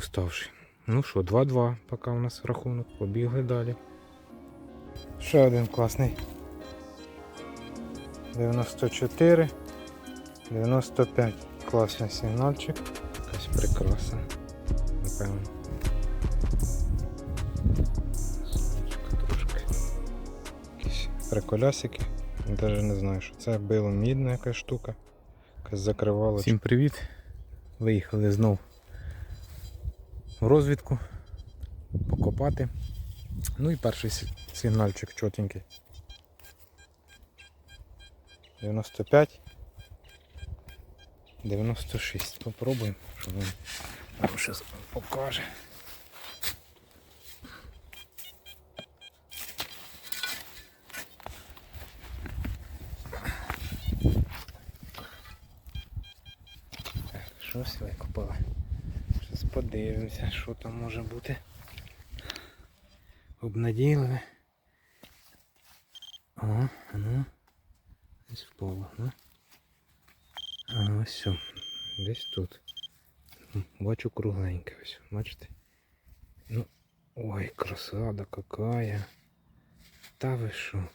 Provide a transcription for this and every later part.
уставший. Ну що, 2-2, поки у нас рахунок, побігли далі. Ще один класний. 94, 95. Класний сигнальчик. Якась прикраса. Напевно. Сонечко трошки. Якісь приколясики. Навіть не знаю, що це било мідна якась штука. Якась закривала. Всім привіт. Виїхали знов в розвідку. Покопати. Ну і перший сигнальчик чотенький. 95. 96. Попробуємо, що він нам щось покаже. Щось викопали. Подивимося, що там може бути. Обнадійливе. О, ну. Десь впало, ну. А, ось все. Десь тут. Бачу кругленьке ось. Бачите? Ну. Ой, красота какая. Та ви що?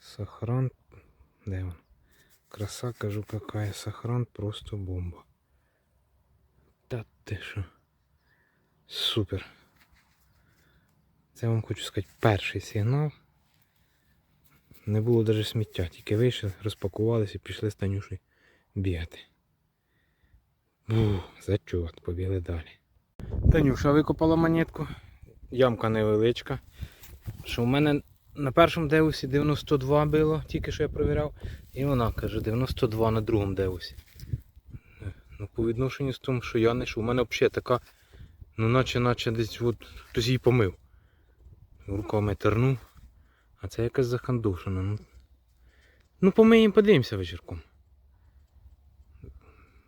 Сохран. Де він? Краса, кажу, какая. Сохран просто бомба. Та що? Супер. Це я вам хочу сказати перший сигнал. Не було навіть сміття, тільки вийшли, розпакувалися і пішли з Танюшею бігати. Бух, зачот, побігли далі. Танюша викопала монетку. Ямка невеличка. Що в мене на першому деусі 92 було, тільки що я перевіряв. І вона каже 92 на другому деусі. Ну, по відношенню з тим, що я не що, у мене взагалі така, ну наче наче десь от хтось її помив. Руками тернув. А це якась захандушена. Ну, ну помиємо, подивимося вечірком.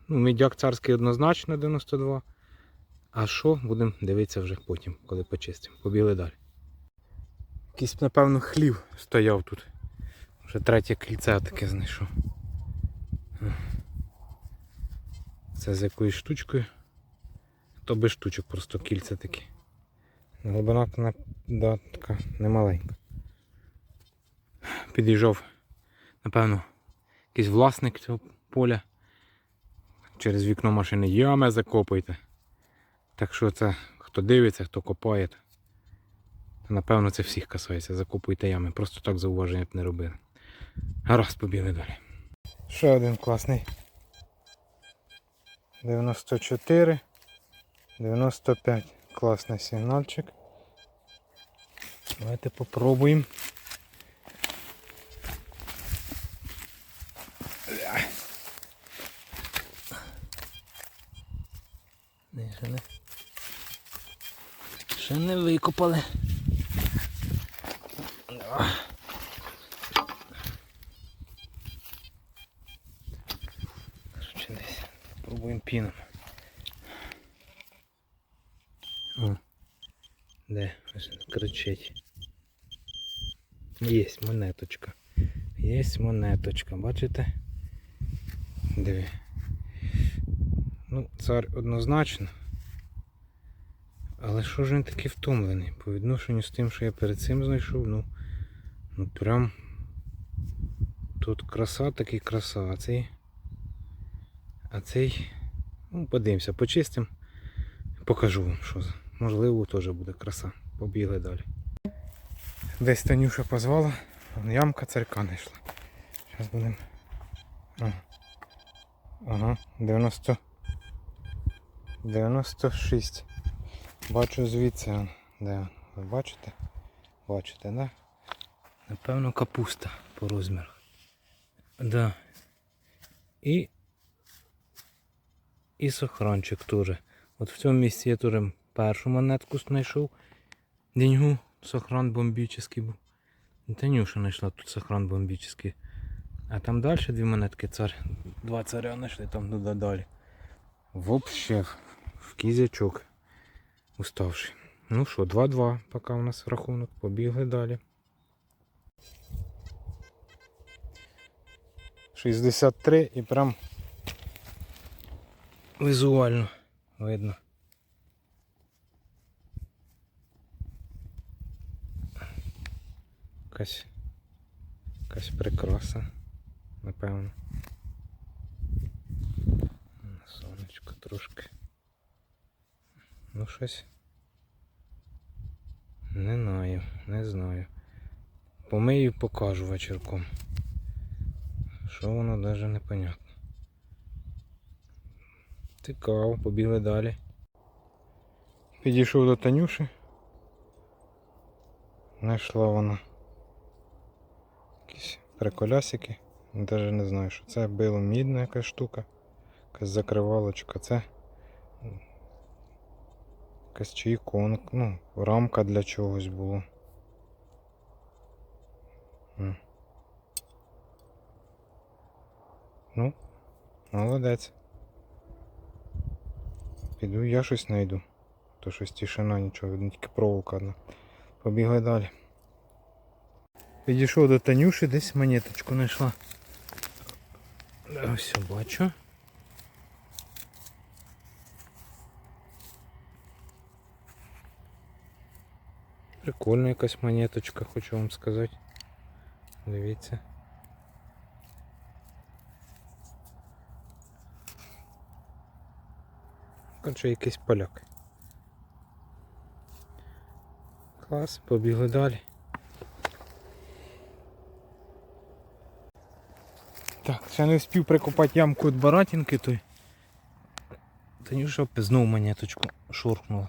Ну, медяк царський однозначно 92. А що, будемо дивитися вже потім, коли почистимо. Побігли далі. Якийсь, напевно, хлів стояв тут. Вже третє кільце таке знайшов. Це з якоюсь штучкою. То без штучок, просто кільця такі. Глибина на- да, така немаленька. Під'їжджав, напевно, якийсь власник цього поля. Через вікно машини ями закопуйте. Так що це хто дивиться, хто копає. Напевно це всіх касається. Закопуйте ями. Просто так зауваження б не робили. Гаразд, побігли далі. Ще один класний. 94. 95. Класний сигнальчик. Давайте попробуємо. Не, ще не. Ще не викопали. О. Короче, десь пробуємо піном. О, де? Кричить. Є монеточка. Є монеточка, бачите? Диви. Ну, цар однозначно. Але що ж він такий втомлений? По відношенню з тим, що я перед цим знайшов, ну, ну прям тут краса такий краса, а цей. А цей. Ну, подивимося, почистимо. Покажу вам, що. Можливо, теж буде краса. Побігли далі. Десь Танюша позвала, ямка царька знайшла. Зараз будемо. Ага. Ага, 90. 96. Бачу звідси. Де? Ви бачите? Бачите, да? Напевно капуста по розмірах. Да. І. І сохранчик теж. От в цьому місці я теж першу монетку знайшов. Деньгу. Сохран бомбічний був. Танюша знайшла тут сохран бомбічний. А там далі дві монетки цар. Два царя знайшли там туди далі. Вообще в кізячок. Уставший. Ну що, 2-2, поки у нас рахунок. Побігли далі. 63 і прям візуально видно. Якась якась прикраса, напевно. Сонечко трошки. Ну щось. Не знаю, не знаю. Помию покажу вечірком. Що воно навіть непонятно. Цікаво, побігли далі. Підійшов до Танюші. Знайшла вона якісь приколясики. Навіть не знаю, що це било мідна якась штука. Якась закривалочка. Це якась чи іконка, ну, рамка для чогось було. М. Ну, молодець. Піду я щось знайду. То щось тишина, нічого, тільки проволока одна. Побігли далі. Підійшов до Танюші, десь монеточку знайшла. Ось бачу. Прикольна якась монеточка, хочу вам сказати. Дивіться. Короче, якийсь поляк. Клас, побігли далі. Так, ще не встиг прикопати ямку від баратинки той. Танюша знов монеточку шуркнула.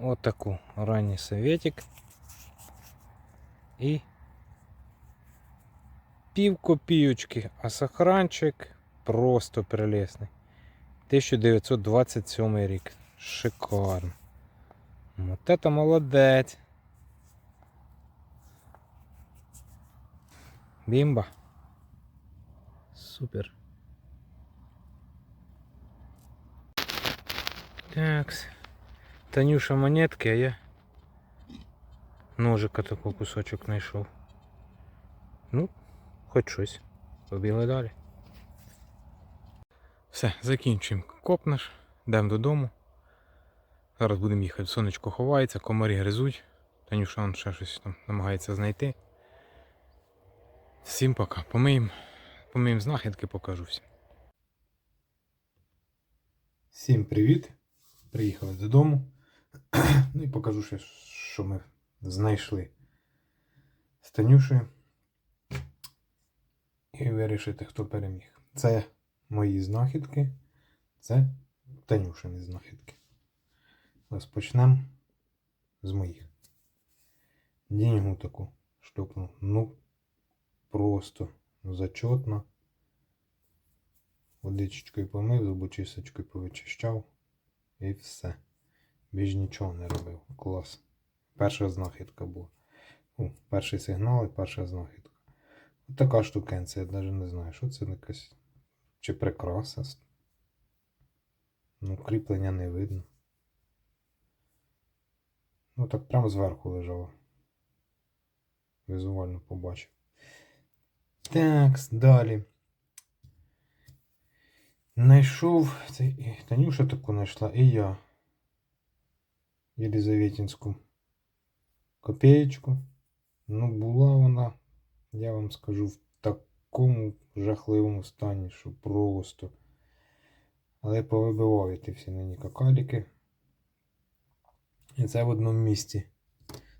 Вот таку ранній советик. І пів копійочки, а сохранчик просто прелесний. 1927 рік. Шикарно. Вот это молодець. Бімба. Супер. Такс. Танюша монетки, а я ножика такого кусочок знайшов. Ну, хоч щось. Побігли далі. Все, закінчуємо коп наш, йдемо додому. Зараз будемо їхати. Сонечко ховається, комарі гризуть. Танюша он ще щось там намагається знайти. Всім пока. Помиємо, помиємо знахідки, покажу всім. Всім привіт. Приїхали додому. ну і покажу ще, що ми знайшли з Танюшею. І вирішити, хто переміг. Це мої знахідки, це Танюшині знахідки. Розпочнемо з моїх. Деньгу таку штукну. Ну, просто зачетно. Водичкою помив, зубочисочкою повичищав і все. Більш нічого не робив. Клас. Перша знахідка була. О, перший сигнал і перша знахідка. От така штукенція, я навіть не знаю, що це якась. Чи прикраса. Ну, кріплення не видно. Ну так прямо зверху лежало. Візуально побачив. Так, далі. Найшов Танюша таку знайшла і я. Єлизаветінську копеєчку. Ну, була вона, я вам скажу, в такому жахливому стані, що просто. Але повибивав ті всі нині какаліки. І це в одному місці.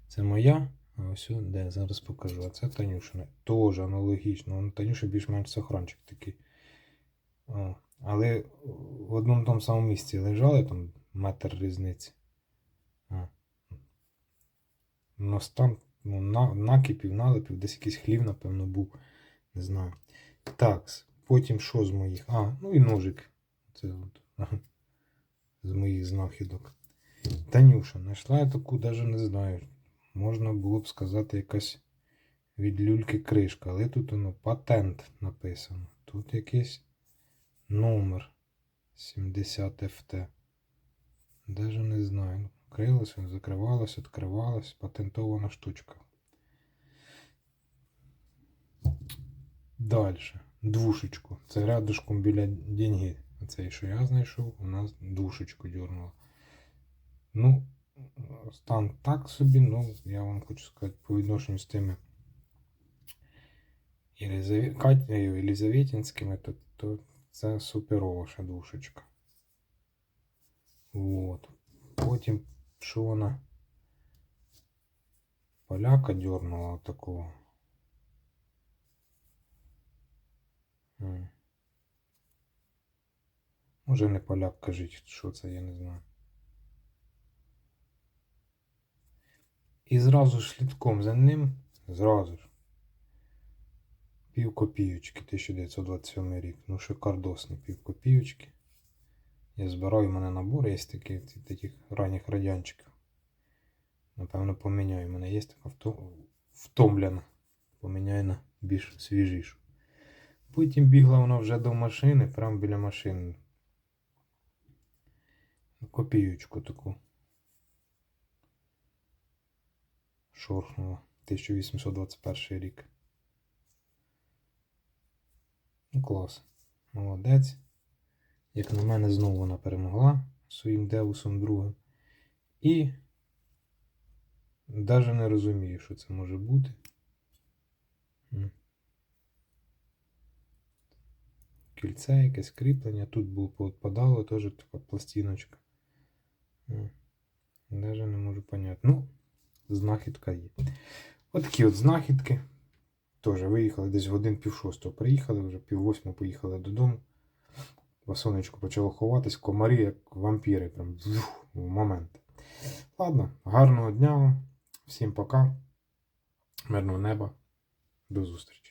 Це моя. А ось де зараз покажу. А це Танюшина. Теж аналогічно. Танюша більш-менш сохранчик такий. О. Але в одному тому самому місці лежали там метр різниці. О. Ну, там ну, на, накипів, налипів, десь якийсь хлів, напевно, був. Не знаю. Так, потім що з моїх? А, ну і ножик. Це от. З моїх знахідок. Танюша, знайшла я таку, навіть не знаю. Можна було б сказати якась від люльки кришка, але тут воно патент написано. Тут якийсь номер 70 FT. Даже не знаю. Крилося, закривалося, відкривалося, патентована штучка. Далі. Двушечку. Це рядышком біля деньги. Оцей, що я знайшов, у нас душечку дернуло. Ну, стан так собі, ну, я вам хочу сказати, по відношенню з тими Єлизаве... Катєю Єлизаветінськими, то, то це суперова ще душечка. Вот. Потім, що вона поляка дернула такого. М. Може не поляк, кажіть, що це, я не знаю. І зразу ж слідком за ним, зразу ж. Пів копійочки, 1927 рік. Ну, шикардосний пів копійочки. Я збираю, у мене набор є такі, таких ранніх радянчиків. Напевно, поміняю. У мене є така втомлена. Поміняю на більш свіжішу. Потім бігла вона вже до машини, прямо біля машини. Копійочку таку. Шорхнула. 1821 рік. Ну, клас. Молодець. Як на мене, знову вона перемогла своїм Деусом другим. І навіть не розумію, що це може бути. Кільце, якесь кріплення. Тут було поотпадало, теж така пластиночка. М. Даже не можу поняти. Ну, знахідка є. От от знахідки. Теж виїхали десь годин пів шостого. Приїхали, вже пів восьмого поїхали додому. Сонечко почало ховатись, комарі, як вампіри, прям в момент. Ладно, гарного дня вам. Всім пока. Мирного неба. До зустрічі.